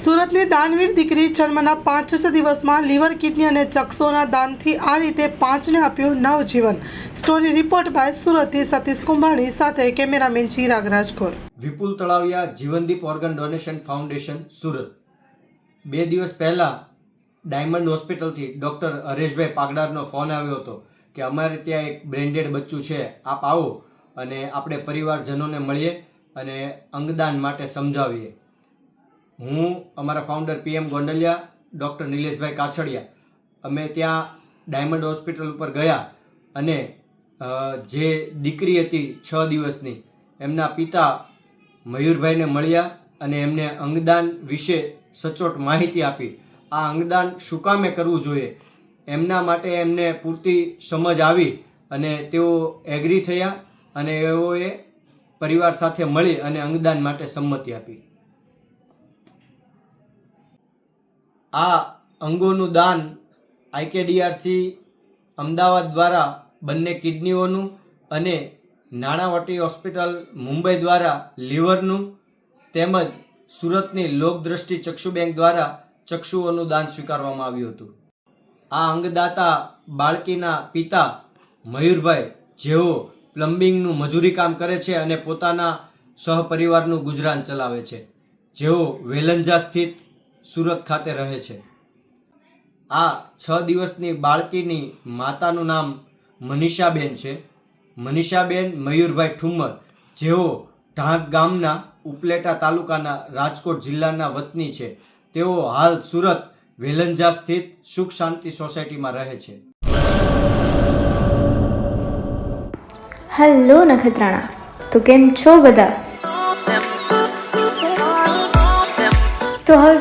સુરતની દાનવીર દીકરી જન્મના પાંચ જ દિવસમાં લીવર કિડની અને ચક્ષોના દાનથી આ રીતે પાંચને આપ્યું નવજીવન. સ્ટોરી રિપોર્ટ બાય સુરતથી સતીશ કુંભાણી સાથે cameraman Chirag Rajkor. Vipul Talaviya Jeevandeep organ donation foundation, Surat. બે દિવસ પહેલાં ડાયમંડ હોસ્પિટલથી ડૉક્ટર હરેશભાઈ પાગડારનો ફોન આવ્યો હતો કે અમારે ત્યાં એક બ્રેન્ડેડ બચ્ચું છે, આપ આવો અને આપણે પરિવારજનોને મળીએ અને અંગદાન માટે સમજાવીએ. હું અમારા founder P M Gondaliya doctor Nileshbhai Kachhadiya. અમે ત્યાં ડાયમંડ હોસ્પિટલ ઉપર ગયા અને જે દીકરી હતી છ દિવસની, એમના પિતા મયુરભાઈને મળ્યા અને એમને અંગદાન વિશે સચોટ માહિતી આપી. આ અંગદાન શું કામે કરવું જોઈએ? એમના માટે એમને પૂરતી સમજ આવી અને તેઓ એગ્રી થયા અને એઓએ પરિવાર સાથે મળી અને અંગદાન માટે સંમતિ આપી. આ અંગોનું દાન આઈકેડીઆરસી અમદાવાદ દ્વારા બંને કિડનીઓનું અને નાણાવટી હોસ્પિટલ મુંબઈ દ્વારા લીવરનું તેમજ સુરતની લોકદ્રષ્ટિ ચક્ષુ બેંક દ્વારા ચક્ષુઓનું દાન સ્વીકારવામાં આવ્યું હતું. આ અંગદાતા બાળકીના પિતા મયુરભાઈ, જેઓ પ્લમ્બિંગનું મજૂરી કામ કરે છે અને પોતાના સહપરિવારનું ગુજરાન ચલાવે છે. જેઓ વેલંજા સ્થિત સુરત ખાતે રહે છે. આ છ દિવસની બાળકીની માતાનું નામ મનીષાબેન છે. મનીષાબેન મયુરભાઈ ઠુમ્મર, જેઓ ઢાંક ગામના ઉપલેટા તાલુકાના રાજકોટ જિલ્લાના વતની છે. તેઓ હાલ સુરત વેલંજા સ્થિત સુખ શાંતિ સોસાયટીમાં રહે છે. હેલો નખત્રાણા, તો કેમ છો બધા?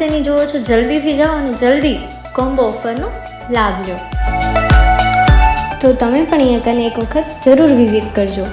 રાહ જોવો છો, જલ્દીથી જાઓ અને જલ્દી કોમ્બો ઓફરનો લાભ લો. તો તમે પણ અહીંયા કને એક વખત જરૂર વિઝિટ કરજો.